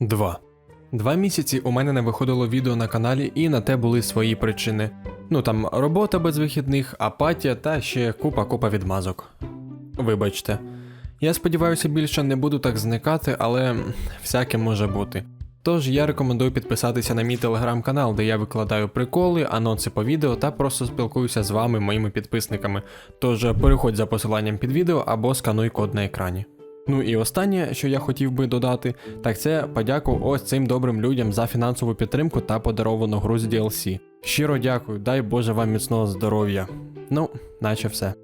2. Два місяці у мене не виходило відео на каналі, і на те були свої причини. Ну там робота без вихідних, апатія та ще купа-купа відмазок. Вибачте. Я сподіваюся, більше не буду так зникати, але всяке може бути. Тож я рекомендую підписатися на мій телеграм-канал, де я викладаю приколи, анонси по відео та просто спілкуюся з вами, моїми підписниками. Тож переходь за посиланням під відео або скануй код на екрані. Ну і останнє, що я хотів би додати, так це подяку ось цим добрим людям за фінансову підтримку та подаровану гру з DLC. Щиро дякую, дай Боже вам міцного здоров'я. Ну, наче все.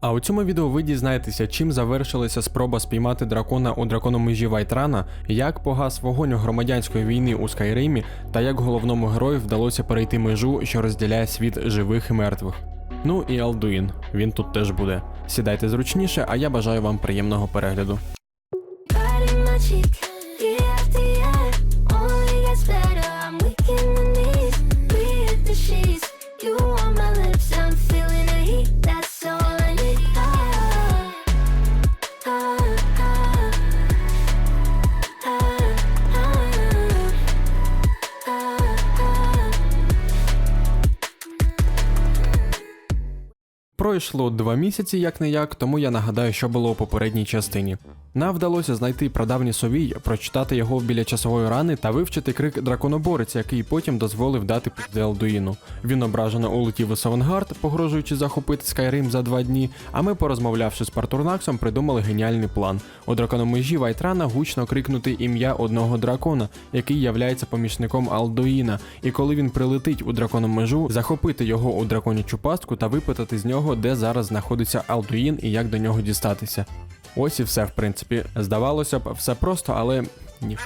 А у цьому відео ви дізнаєтеся, чим завершилася спроба спіймати дракона у дракономежі Вайтрана, як погас вогонь громадянської війни у Скайримі, та як головному герою вдалося перейти межу, що розділяє світ живих і мертвих. Ну і Алдуїн, він тут теж буде. Сідайте зручніше, а я бажаю вам приємного перегляду. Пройшло два місяці як не як, тому я нагадаю, що було у попередній частині. Нам вдалося знайти прадавній совій, прочитати його біля часової рани та вивчити крик драконоборець, який потім дозволив дати пізди Алдуїну. Він ображено улетів у Савангард, погрожуючи захопити Скайрим за два дні. А ми, порозмовлявши з Партурнаксом, придумали геніальний план. У дракономежі Вайтрана гучно крикнути ім'я одного дракона, який являється помічником Алдуїна. І коли він прилетить у дракономежу, захопити його у драконячу пастку та випитати з нього, де зараз знаходиться Алдуїн і як до нього дістатися. Ось і все, в принципі. Здавалося б, все просто, але ні.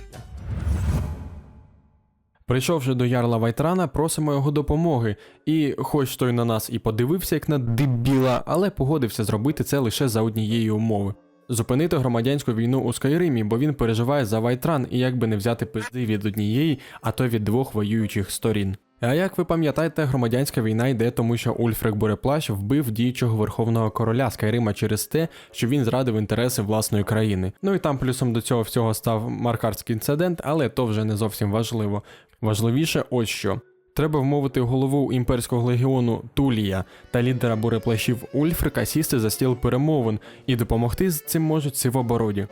Прийшовши до ярла Вайтрана, просимо його допомоги, і хоч той на нас і подивився як на дебіла, але погодився зробити це лише за однієї умови. Зупинити громадянську війну у Скайримі, бо він переживає за Вайтран і як би не взяти пизди від однієї, а то від двох воюючих сторін. А як ви пам'ятаєте, громадянська війна йде, тому що Ульфрик Буреплащ вбив діючого верховного короля Скайрима через те, що він зрадив інтереси власної країни. Ну і там плюсом до цього всього став маркарський інцидент, але то вже не зовсім важливо. Важливіше ось що. Треба вмовити голову імперського легіону Тулія та лідера буреплащів Ульфрика сісти за стіл перемовин і допомогти з цим можуть сивобороді.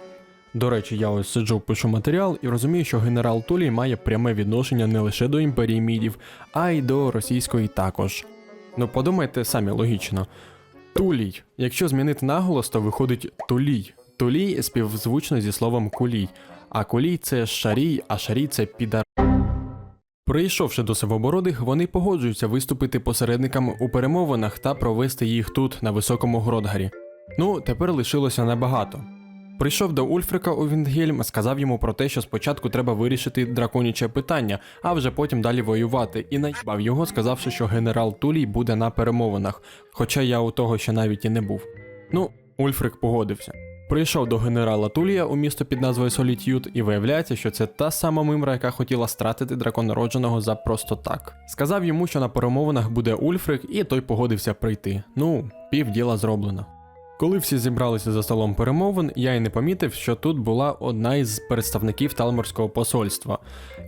До речі, я ось сиджу, пишу матеріал і розумію, що генерал Тулій має пряме відношення не лише до імперії мідів, а й до російської також. Ну подумайте самі логічно. Тулій. Якщо змінити наголос, то виходить Тулій. Тулій співзвучно зі словом кулій, а кулій це шарій, а шарій це підар. Прийшовши до Сивобородих, вони погоджуються виступити посередниками у перемовинах та провести їх тут, на високому Гродгарі. Ну, тепер лишилося небагато. Прийшов до Ульфрика у Віндгельм, сказав йому про те, що спочатку треба вирішити драконяче питання, а вже потім далі воювати, і наїбав його, сказавши, що генерал Тулій буде на перемовинах, хоча я у того ще навіть і не був. Ну, Ульфрик погодився. Прийшов до генерала Тулія у місто під назвою Соліт'ют, і виявляється, що це та сама мимра, яка хотіла стратити драконародженого за просто так. Сказав йому, що на перемовинах буде Ульфрик, і той погодився прийти. Ну, пів діла зроблено. Коли всі зібралися за столом перемовин, я й не помітив, що тут була одна із представників Талморського посольства.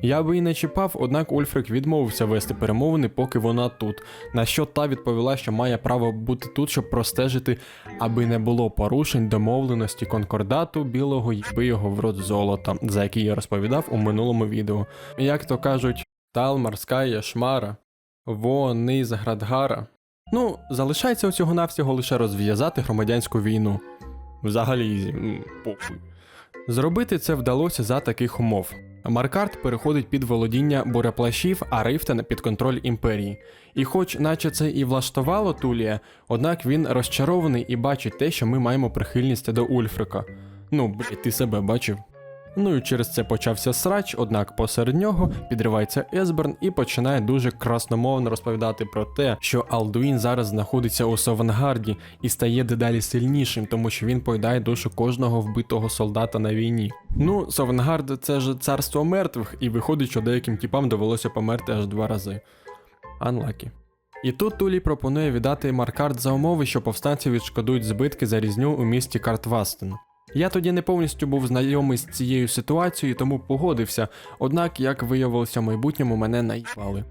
Я би і не чіпав, однак Ульфрик відмовився вести перемовини, поки вона тут. На що та відповіла, що має право бути тут, щоб простежити, аби не було порушень домовленості конкордату білого їби його в рот золота, за який я розповідав у минулому відео. Як то кажуть, Талмарська шмара, вони з Градгара. Ну, залишається усього навсього лише розв'язати громадянську війну. Взагалі, похуй. Зробити це вдалося за таких умов. Маркарт переходить під володіння буреплащів, а Рифтен під контроль імперії. І хоч наче це і влаштувало Тулія, однак він розчарований і бачить те, що ми маємо прихильність до Ульфрика. Ну, блядь, ти себе бачив. Ну і через це почався срач, однак посеред нього підривається Есберн і починає дуже красномовно розповідати про те, що Алдуїн зараз знаходиться у Совангарді і стає дедалі сильнішим, тому що він поїдає душу кожного вбитого солдата на війні. Ну, Совангард це ж царство мертвих, і виходить, що деяким тіпам довелося померти аж два рази. Unlucky. І тут Тулі пропонує віддати Маркарт за умови, що повстанці відшкодують збитки за різню у місті Картвастен. Я тоді не повністю був знайомий з цією ситуацією, тому погодився, однак, як виявилося, в майбутньому мене наїбали.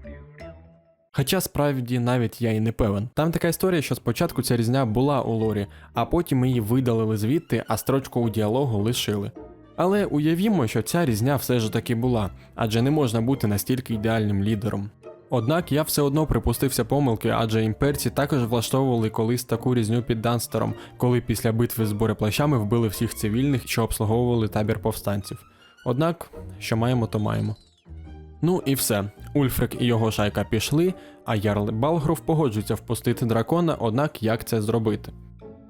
Хоча справді навіть я і не певен. Там така історія, що спочатку ця різня була у лорі, а потім її видалили звідти, а строчку у діалогу лишили. Але уявімо, що ця різня все ж таки була, адже не можна бути настільки ідеальним лідером. Однак я все одно припустився помилки, адже імперці також влаштовували колись таку різню під Данстером, коли після битви з бореплащами вбили всіх цивільних, що обслуговували табір повстанців. Однак, що маємо, то маємо. Ну і все. Ульфрик і його шайка пішли, а Ярл Балгров погоджується впустити дракона, однак як це зробити?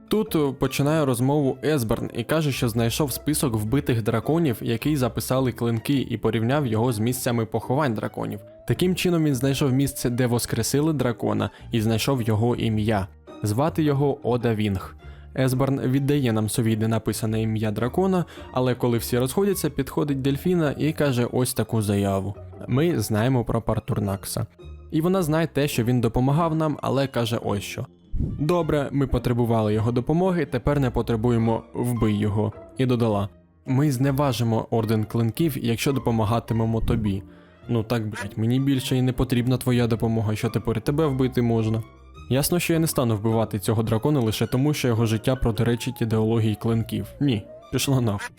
Тут е, починає розмову Есберн і каже, що знайшов список вбитих драконів, який записали клинки, і порівняв його з місцями поховань драконів. Таким чином він знайшов місце, де воскресили дракона, і знайшов його ім'я. Звати його Ода Вінг. Есберн віддає нам совідне написане ім'я дракона, але коли всі розходяться, підходить Дельфіна і каже ось таку заяву. Ми знаємо про Партурнакса. І вона знає те, що він допомагав нам, але каже ось що. Добре, ми потребували його допомоги, тепер не потребуємо вбий його. І додала: Ми зневажимо орден клинків, якщо допомагатимемо тобі. Ну так, блять, мені більше і не потрібна твоя допомога, що тепер тебе вбити можна. Ясно, що я не стану вбивати цього дракона лише тому, що його життя протиречить ідеології клинків. Ні, пішло нахуй.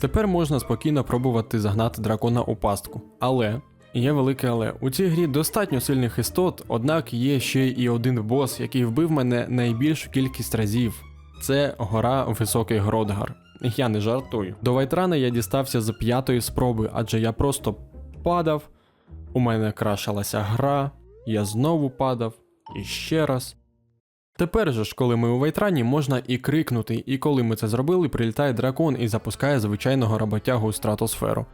Тепер можна спокійно пробувати загнати дракона у пастку. Але є велике але. У цій грі достатньо сильних істот, однак є ще і один бос, який вбив мене найбільшу кількість разів. Це гора Високий Гродгар. Я не жартую. До Вайтрана я дістався з п'ятої спроби, адже я просто падав, у мене крашилася гра, я знову падав, і ще раз. Тепер же ж, коли ми у Вайтрані, можна і крикнути, і коли ми це зробили, прилітає дракон і запускає звичайного роботягу у стратосферу.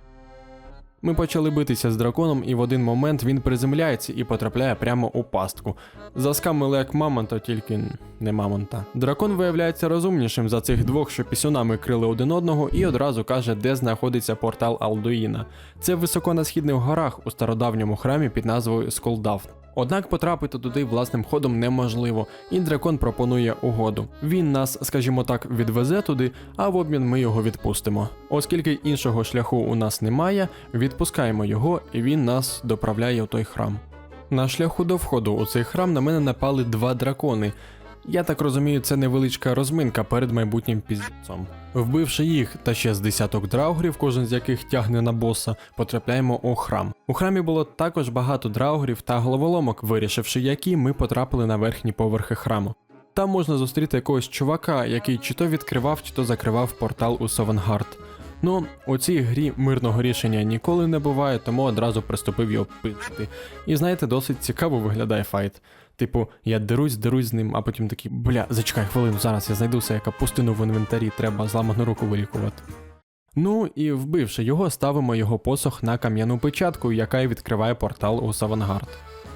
Ми почали битися з драконом, і в один момент він приземляється і потрапляє прямо у пастку. Заскамили як мамонта, тільки не мамонта. Дракон виявляється розумнішим за цих двох, що пісюнами крили один одного, і одразу каже, де знаходиться портал Алдуїна. Це високо на східних горах у стародавньому храмі під назвою Сколдафт. Однак потрапити туди власним ходом неможливо, і дракон пропонує угоду. Він нас, скажімо так, відвезе туди, а в обмін ми його відпустимо. Оскільки іншого шляху у нас немає, відпускаємо його, і він нас доправляє у той храм. На шляху до входу у цей храм на мене напали два дракони. Я так розумію, це невеличка розминка перед майбутнім піздецом. Вбивши їх та ще з десяток драугрів, кожен з яких тягне на боса, потрапляємо у храм. У храмі було також багато драугрів та головоломок, вирішивши які, ми потрапили на верхні поверхи храму. Там можна зустріти якогось чувака, який чи то відкривав, чи то закривав портал у Совенгард. Ну, у цій грі мирного рішення ніколи не буває, тому одразу приступив його пити. І знаєте, досить цікаво виглядає файт. Типу, я дерусь, дерусь з ним, а потім такий, бля, зачекай хвилину, зараз я знайду себе капустину в інвентарі, треба зламану руку вилікувати. Ну і вбивши його, ставимо його посох на кам'яну печатку, яка й відкриває портал у Савангард.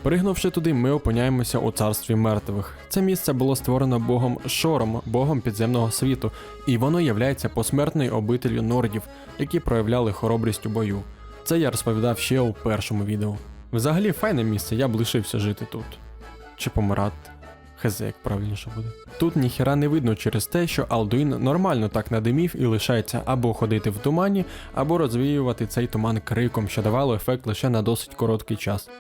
Пригнувши туди, ми опиняємося у царстві мертвих. Це місце було створено богом Шором, богом підземного світу, і воно являється посмертною обителю нордів, які проявляли хоробрість у бою. Це я розповідав ще у першому відео. Взагалі файне місце, я б лишився жити тут. Чи помирати. Хз, як правильніше буде. Тут ніхіра не видно через те, що Алдуїн нормально так надимів і лишається або ходити в тумані, або розвіювати цей туман криком, що давало ефект лише на досить короткий час.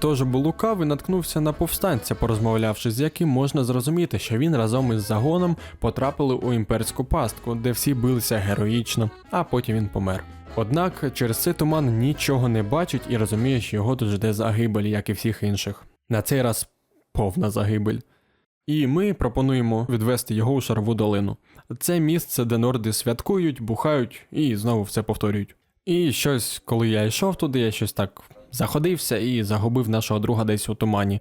Тож блукав і наткнувся на повстанця, порозмовлявши з яким можна зрозуміти, що він разом із загоном потрапили у імперську пастку, де всі билися героїчно, а потім він помер. Однак через цей туман нічого не бачить і розуміє, що його тут жде загибель, як і всіх інших. На цей раз повна загибель. І ми пропонуємо відвести його у шарову долину. Це місце, де норди святкують, бухають і знову все повторюють. І щось, коли я йшов туди, я щось так заходився і загубив нашого друга десь у тумані.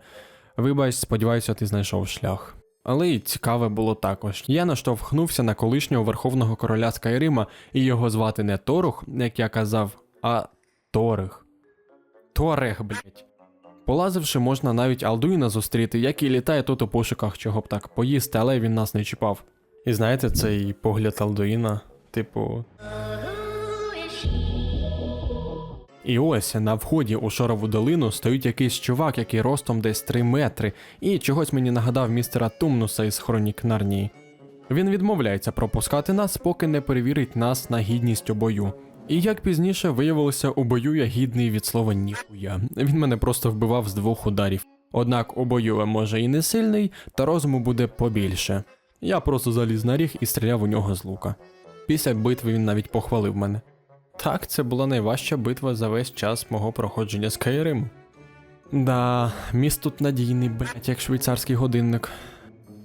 Вибач, сподіваюся, ти знайшов шлях. Але й цікаве було також. Я наштовхнувся на колишнього верховного короля Скайрима, і його звати не Торух, як я казав, а Торих. Торех, блять. Полазивши, можна навіть Алдуїна зустріти, який літає тут у пошуках чого б так поїсти, але він нас не чіпав. І знаєте, цей погляд Алдуїна, типу. І ось на вході у шорову долину стоїть якийсь чувак, який ростом десь 3 метри, і чогось мені нагадав містера Тумнуса із Хронік Нарнії. Він відмовляється пропускати нас, поки не перевірить нас на гідність у бою. І як пізніше виявилося, у бою я гідний від слова ніхуя. Він мене просто вбивав з двох ударів. Однак у бою може і не сильний, та розуму буде побільше. Я просто заліз на ріг і стріляв у нього з лука. Після битви він навіть похвалив мене. Так, це була найважча битва за весь час мого проходження Скайриму. Да, міст тут надійний, блять, як швейцарський годинник.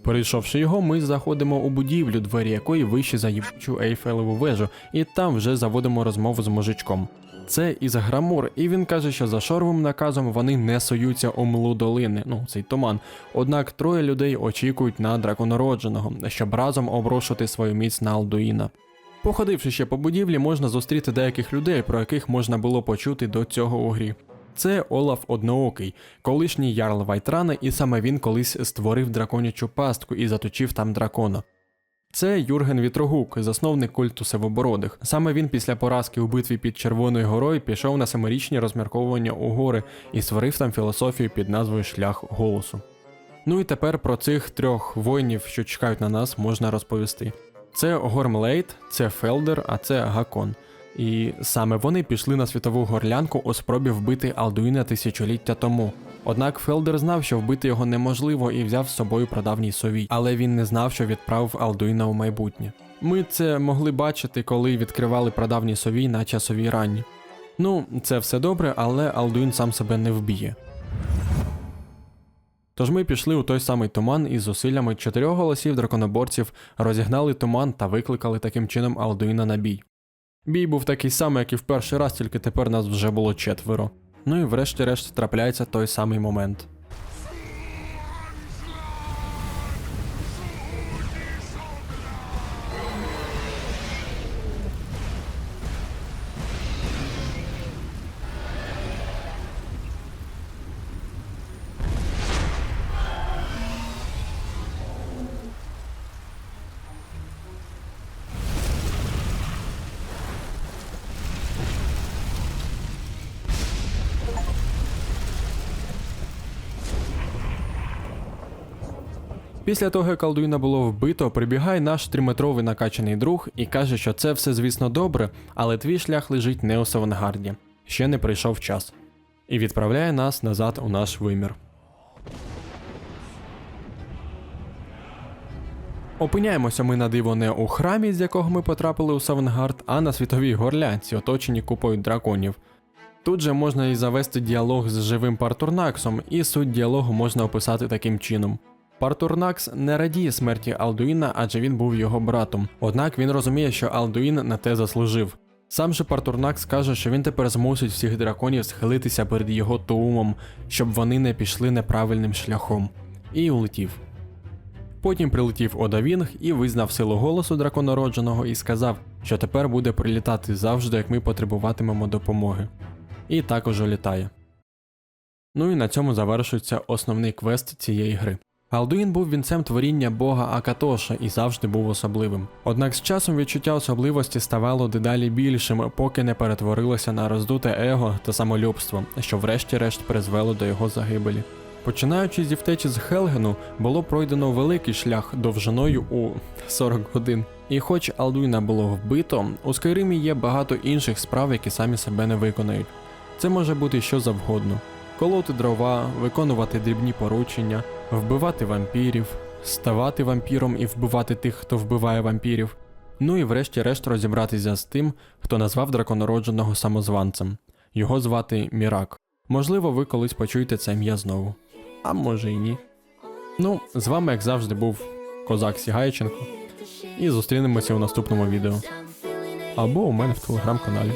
Перейшовши його, ми заходимо у будівлю, двері якої вищі за їбучу Ейфелеву вежу, і там вже заводимо розмову з мужичком. Це із Грамур, і він каже, що за шоровим наказом вони не суються у млу долини, ну цей туман. Однак троє людей очікують на драконородженого, щоб разом обрушити свою міць на Алдуїна. Походивши ще по будівлі, можна зустріти деяких людей, про яких можна було почути до цього у грі. Це Олаф Одноокий, колишній ярл Вайтрана, і саме він колись створив драконячу пастку і заточив там дракона. Це Юрген Вітрогук, засновник культу Севобородих. Саме він після поразки у битві під Червоною горою пішов на семирічні розмірковування у гори і створив там філософію під назвою Шлях голосу. Ну і тепер про цих трьох воїнів, що чекають на нас, можна розповісти. Це Гормлейт, це Фелдер, а це Гакон. І саме вони пішли на світову горлянку у спробі вбити Алдуїна тисячоліття тому. Однак Фелдер знав, що вбити його неможливо, і взяв з собою прадавній совій, але він не знав, що відправив Алдуїна у майбутнє. Ми це могли бачити, коли відкривали прадавній совій на часовій ранні. Ну, це все добре, але Алдуїн сам себе не вб'є. Тож ми пішли у той самий туман і зусиллями чотирьох голосів драконоборців розігнали туман та викликали таким чином Алдуїна на бій. Бій був такий самий, як і в перший раз, тільки тепер нас вже було четверо. Ну і врешті-решт трапляється той самий момент. Після того, як Алдуїна було вбито, прибігає наш триметровий накачаний друг і каже, що це все, звісно, добре, але твій шлях лежить не у Савангарді. Ще не прийшов час. І відправляє нас назад у наш вимір. Опиняємося ми на диво не у храмі, з якого ми потрапили у Савангард, а на світовій горлянці, оточеній купою драконів. Тут же можна і завести діалог з живим Партурнаксом, і суть діалогу можна описати таким чином. Партурнакс не радіє смерті Алдуїна, адже він був його братом. Однак він розуміє, що Алдуїн на те заслужив. Сам же Партурнакс каже, що він тепер змусить всіх драконів схилитися перед його туумом, щоб вони не пішли неправильним шляхом. І улетів. Потім прилетів Одавінг і визнав силу голосу драконородженого і сказав, що тепер буде прилітати завжди, як ми потребуватимемо допомоги. І також улітає. Ну і на цьому завершується основний квест цієї гри. Алдуїн був вінцем творіння бога Акатоша і завжди був особливим. Однак з часом відчуття особливості ставало дедалі більшим, поки не перетворилося на роздуте его та самолюбство, що врешті-решт призвело до його загибелі. Починаючи зі втечі з Хелгену, було пройдено великий шлях довжиною у 40 годин. І хоч Алдуїна було вбито, у Скайримі є багато інших справ, які самі себе не виконають. Це може бути що завгодно: колоти дрова, виконувати дрібні поручення, вбивати вампірів, ставати вампіром і вбивати тих, хто вбиває вампірів. Ну і врешті-решт розібратися з тим, хто назвав драконородженого самозванцем. Його звати Мірак. Можливо, ви колись почуєте це ім'я знову. А може і ні. Ну, з вами, як завжди, був Козак Сігайченко. І зустрінемося у наступному відео. Або у мене в телеграм-каналі.